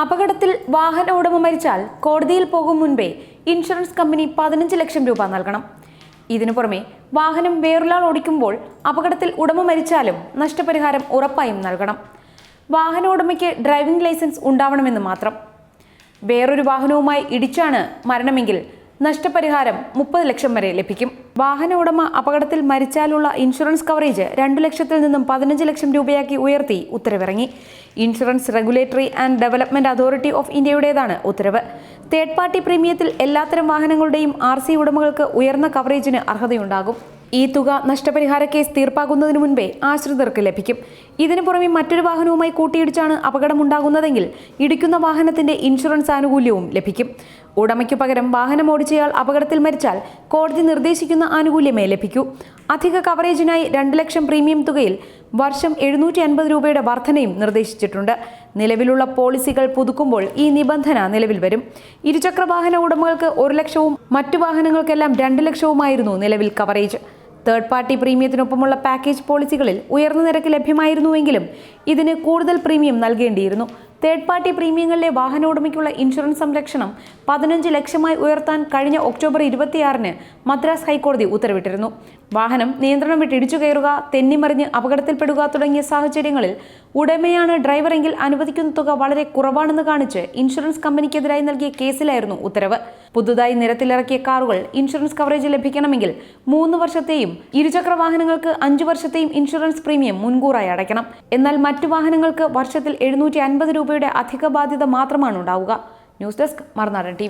അപകടത്തിൽ വാഹന ഉടമ മരിച്ചാൽ കോടതിയിൽ പോകും മുൻപേ ഇൻഷുറൻസ് കമ്പനി പതിനഞ്ച് ലക്ഷം രൂപ നൽകണം. ഇതിനു പുറമെ വാഹനം വേറൊരാൾ ഓടിക്കുമ്പോൾ അപകടത്തിൽ ഉടമ മരിച്ചാലും നഷ്ടപരിഹാരം ഉറപ്പായും നൽകണം. വാഹന ഉടമയ്ക്ക് ഡ്രൈവിംഗ് ലൈസൻസ് ഉണ്ടാവണമെന്ന് മാത്രം. വേറൊരു വാഹനവുമായി ഇടിച്ചാണ് മരണമെങ്കിൽ നഷ്ടപരിഹാരം മുപ്പത് ലക്ഷം വരെ ലഭിക്കും. വാഹന ഉടമ അപകടത്തിൽ മരിച്ചാലുള്ള ഇൻഷുറൻസ് കവറേജ് രണ്ടു ലക്ഷത്തിൽ നിന്നും പതിനഞ്ച് ലക്ഷം രൂപയാക്കി ഉയർത്തി ഉത്തരവിറങ്ങി. Insurance regulatory and development authority of ഇന്ത്യയുടേതാണ് ഉത്തരവ്. തേർഡ് പാർട്ടി പ്രീമിയത്തിൽ എല്ലാത്തരം വാഹനങ്ങളുടെയും ആർ ഉടമകൾക്ക് ഉയർന്ന കവറേജിന് അർഹതയുണ്ടാകും. ഈ തുക നഷ്ടപരിഹാര കേസ് തീർപ്പാക്കുന്നതിന് മുൻപേ ആശ്രിതർക്ക് ലഭിക്കും. ഇതിനു പുറമെ മറ്റൊരു വാഹനവുമായി കൂട്ടിയിടിച്ചാണ് അപകടമുണ്ടാകുന്നതെങ്കിൽ ഇടിക്കുന്ന വാഹനത്തിന്റെ ഇൻഷുറൻസ് ആനുകൂല്യവും ലഭിക്കും. ഉടമയ്ക്കു പകരം വാഹനം ഓടിച്ചയാൾ അപകടത്തിൽ മരിച്ചാൽ കോടതി നിർദ്ദേശിക്കുന്ന ആനുകൂല്യമേ ലഭിക്കൂ. അധിക കവറേജിനായി രണ്ട് ലക്ഷം പ്രീമിയം തുകയിൽ വർഷം എഴുന്നൂറ്റി അൻപത് രൂപയുടെ വർധനയും നിർദ്ദേശിച്ചിട്ടുണ്ട്. നിലവിലുള്ള പോളിസികൾ പുതുക്കുമ്പോൾ ഈ നിബന്ധന നിലവിൽ വരും. ഇരുചക്ര വാഹന ഉടമകൾക്ക് ഒരു ലക്ഷവും മറ്റു വാഹനങ്ങൾക്കെല്ലാം രണ്ട് ലക്ഷവുമായിരുന്നു നിലവിൽ കവറേജ്. തേർഡ് പാർട്ടി പ്രീമിയത്തിനൊപ്പമുള്ള പാക്കേജ് പോളിസികളിൽ ഉയർന്ന നിരക്ക് ലഭ്യമായിരുന്നുവെങ്കിലും ഇതിന് കൂടുതൽ പ്രീമിയം നൽകേണ്ടിയിരുന്നു. തേർഡ് പാർട്ടി പ്രീമിയങ്ങളിലെ വാഹന ഉടമയ്ക്കുള്ള ഇൻഷുറൻസ് സംരക്ഷണം പതിനഞ്ച് ലക്ഷമായി ഉയർത്താൻ കഴിഞ്ഞ ഒക്ടോബർ ഇരുപത്തിയാറിന് മദ്രാസ് ഹൈക്കോടതി ഉത്തരവിട്ടിരുന്നു. വാഹനം നിയന്ത്രണം വിട്ട് ഇടിച്ചു കയറുക തെന്നിമറിഞ്ഞ് അപകടത്തിൽപ്പെടുക തുടങ്ങിയ സാഹചര്യങ്ങളിൽ ഉടമയാണ് ഡ്രൈവറെങ്കിൽ അനുവദിക്കുന്ന തുക വളരെ കുറവാണെന്ന് കാണിച്ച് ഇൻഷുറൻസ് കമ്പനിക്കെതിരായി നൽകിയ കേസിലായിരുന്നു ഉത്തരവ്. പുതുതായി നിരത്തിലിറക്കിയ കാറുകൾ ഇൻഷുറൻസ് കവറേജ് ലഭിക്കണമെങ്കിൽ മൂന്ന് വർഷത്തെയും ഇരുചക്ര വാഹനങ്ങൾക്ക് അഞ്ചു വർഷത്തെയും ഇൻഷുറൻസ് പ്രീമിയം മുൻകൂറായി അടയ്ക്കണം. എന്നാൽ മറ്റു വാഹനങ്ങൾക്ക് വർഷത്തിൽ എഴുന്നൂറ്റി രൂപയുടെ അധിക ബാധ്യത മാത്രമാണ് ഉണ്ടാവുക. ന്യൂസ് ഡെസ്ക് മറുനാടൻ ടി